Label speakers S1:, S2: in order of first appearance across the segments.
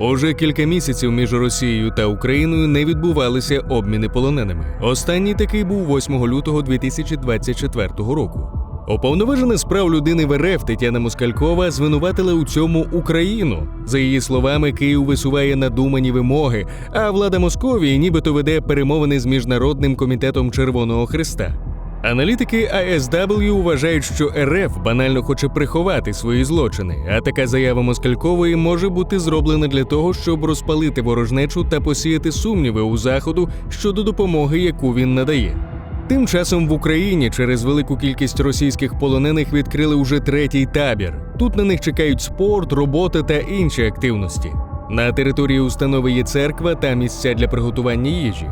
S1: Уже кілька місяців між Росією та Україною не відбувалися обміни полоненими. Останній такий був 8 лютого 2024 року. Уповноважена з прав людини в РФ Тетяна Москалькова звинуватила у цьому Україну. За її словами, Київ висуває надумані вимоги, а влада Московії нібито веде перемовини з міжнародним комітетом Червоного Христа. Аналітики ASW вважають, що РФ банально хоче приховати свої злочини, а така заява Москалькової може бути зроблена для того, щоб розпалити ворожнечу та посіяти сумніви у заходу щодо допомоги, яку він надає. Тим часом в Україні через велику кількість російських полонених відкрили уже третій табір. Тут на них чекають спорт, робота та інші активності. На території установи є церква та місця для приготування їжі.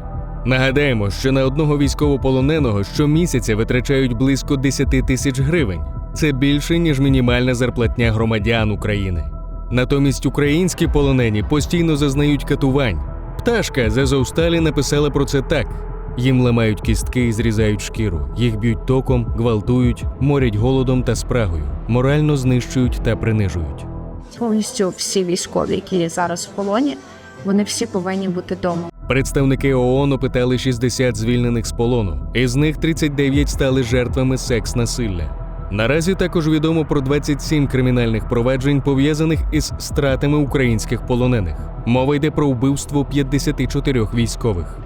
S1: Нагадаємо, що на одного військовополоненого щомісяця витрачають близько 10 тисяч гривень. Це більше ніж мінімальна зарплатня громадян України. Натомість українські полонені постійно зазнають катувань. Пташка з Азовсталі написала про це так: їм ламають кістки і зрізають шкіру, їх б'ють током, гвалтують, морять голодом та спрагою, морально знищують та принижують.
S2: повністю всі військові, які зараз в полоні, вони всі повинні бути вдома.
S1: Представники ООН опитали 60 звільнених з полону. Із них 39 стали жертвами секс-насилля. Наразі також відомо про 27 кримінальних проваджень, пов'язаних із стратами українських полонених. Мова йде про вбивство 54 військових.